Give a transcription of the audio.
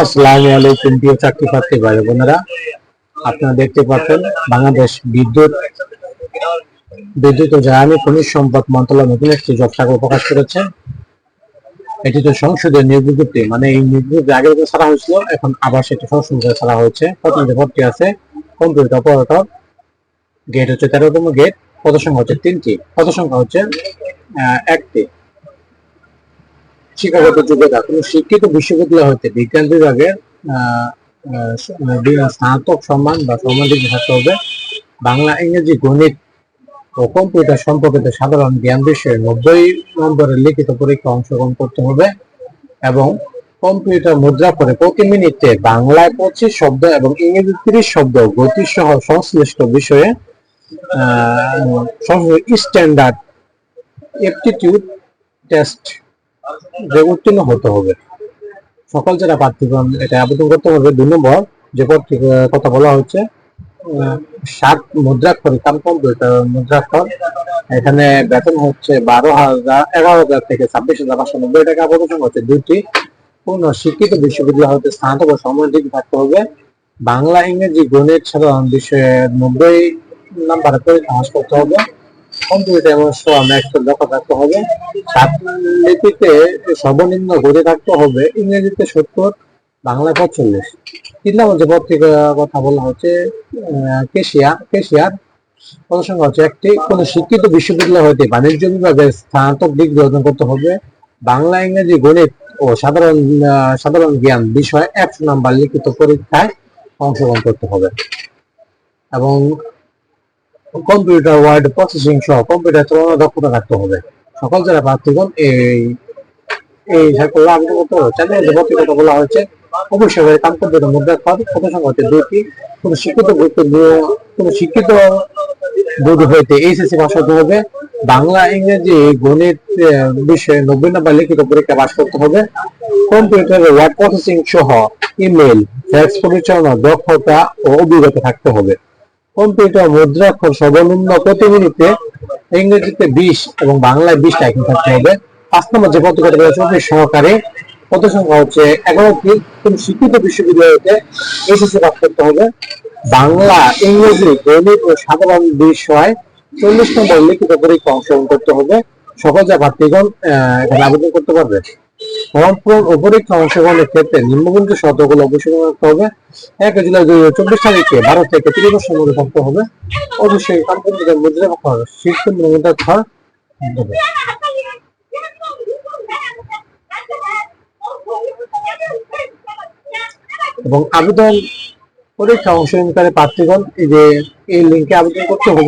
আসসালামু আলাইকুম, প্রিয় চাকরি প্রার্থী ভাই বোনেরা। আপনারা দেখতে পাচ্ছেন বাংলাদেশ বিদ্যুৎ বিদ্যুৎ ও জ্বালানি খনিজ সম্পদ মন্ত্রণালয় নতুন একটি জব সার্কুলার প্রকাশ করেছে। এটি তো সংসদের নিয়োগ বিজ্ঞপ্তি মানে এই নিয়োগ বিজ্ঞপ্তি আগে বছর ছাড়া হয়েছিল, এখন আবার সেটি সংশোধন ছাড়া হয়েছে। প্রথম যে পদটি আছে, কম্পিউটার অপারেটর গেট হচ্ছে তেরোতম গেট পদ সংখ্যা হচ্ছে তিনটি পদ সংখ্যা হচ্ছে একটি। শিক্ষাগত যোগ্যতা। কোনো শিক্ষিত বিশ্ববিদ্যালয় হতে বিজ্ঞান বিভাগের স্নাতক সম্মান বা সম্মান ডিগ্রি থাকতে হবে। বাংলা, ইংরেজি, গণিত ও কম্পিউটার সম্পর্কিত সাধারণ জ্ঞান বিষয়ে নব্বই নম্বরের লিখিত পরীক্ষা অংশগ্রহণ করতে হবে এবং কম্পিউটার মুদ্রা করে প্রতি মিনিটে বাংলায় পঁচিশ শব্দ এবং ইংরেজি তিরিশ শব্দ গতি সহ সংশ্লিষ্ট বিষয়ে স্ট্যান্ডার্ড এপটিটিউড টেস্ট যে উত্তীর্ণ হতে হবে। সকল যারা প্রার্থীগণ এটা আবেদন করতে হবে, দুই নম্বর যে কথা বলা হচ্ছে ষাট মুদ্রাক্ষর কাম কম্পিউটার মুদ্রাক্ষর। এখানে বেতন হচ্ছে বারো হাজার, এগারো হাজার থেকে ছাব্বিশ হাজার পাঁচশো নব্বই টাকা। প্রদর্শন হচ্ছে দুটি পূর্ণ শিক্ষিত বিশ্ববিদ্যালয় হতে স্নাতক সময় থাকতে হবে। বাংলা, ইংরেজি, গণিত, সাধারণ বিষয়ে নব্বই নাম্বারে পরীক্ষা পাস করতে হবে। কম্পিউটার থাকতে হবে। সর্বনিম্ন থাকতে হবে, ইংরেজিতে সত্তর, বাংলায় পঁয়তাল্লিশ। কথা বলা হচ্ছে কেশিয়া, কেশিয়ার হচ্ছে, একটি কোন শিক্ষিত বিশ্ববিদ্যালয় হতে বাণিজ্য বিভাগে স্নাতক ডিগ্রি অর্জন করতে হবে। বাংলা, ইংরেজি, গণিত ও সাধারণ সাধারণ জ্ঞান বিষয় একশো নাম্বার লিখিত পরীক্ষায় অংশগ্রহণ করতে হবে। এবং কম্পিউটার ওয়ার্ড প্রসেসিং সহ কম্পিউটার চালানোর দক্ষতা থাকতে হবে। সকল যারা প্রার্থীগণ এই এই সার্কুলার আবেদন করতে হবে। চ্যানেল যে ভর্তি কথা বলা হয়েছে। অবশ্যই কাম কম্পিউটার মুদ্রা খরচ কত সংখ্যা হচ্ছে দুটি কোন শিক্ষিত কোন শিক্ষিত বোর্ড হইতে এইচএসসি পাস হতে হবে। বাংলা, ইংরেজি, গণিত বিষয়ে নব্বই নম্বর লিখিত পরীক্ষা পাস করতে হবে। কম্পিউটারে ওয়ার্ড প্রসেসিং সহ ইমেল, ফ্যাক্স পরিচালনা, দক্ষতা ও অভিজ্ঞতা থাকতে হবে। কম্পিউটার, মুদ্রাক্ষর সর্বনিম্ন প্রতি মিনিটে ইংরেজিতে বিশ এবং বাংলায় বিশ টাইপিং থাকতে হবে। পাঁচ নম্বর যে পত্রিকাটা রয়েছে অফিস সহকারে কত সংখ্যা হচ্ছে এগারোটি কোন শিক্ষিত বিশ্ববিদ্যালয়তে এসএসসি পাস করতে হবে। বাংলা, ইংরেজি, গণিত ও সাধারণ বিষয় চল্লিশ নম্বর লিখিত পরীক্ষা অংশগ্রহণ করতে হবে। সকল যা প্রার্থীগণ আবেদন করতে পারবে। ফর্ম পূরণ ও অংশগ্রহণের ক্ষেত্রে নিম্নবন্ধ শর্তগুলো অবশ্যই হবে। এক জুলাই দুই হাজার চব্বিশ তারিখে বারো থেকে বছর মধ্যে থাকতে হবে। অবশ্যই শীর্ষ খর দেবে। এবং আবেদন পরীক্ষা অংশগ্রহণকারী প্রার্থীগণ। এই যে এই লিঙ্কে আবেদন করতে হবে।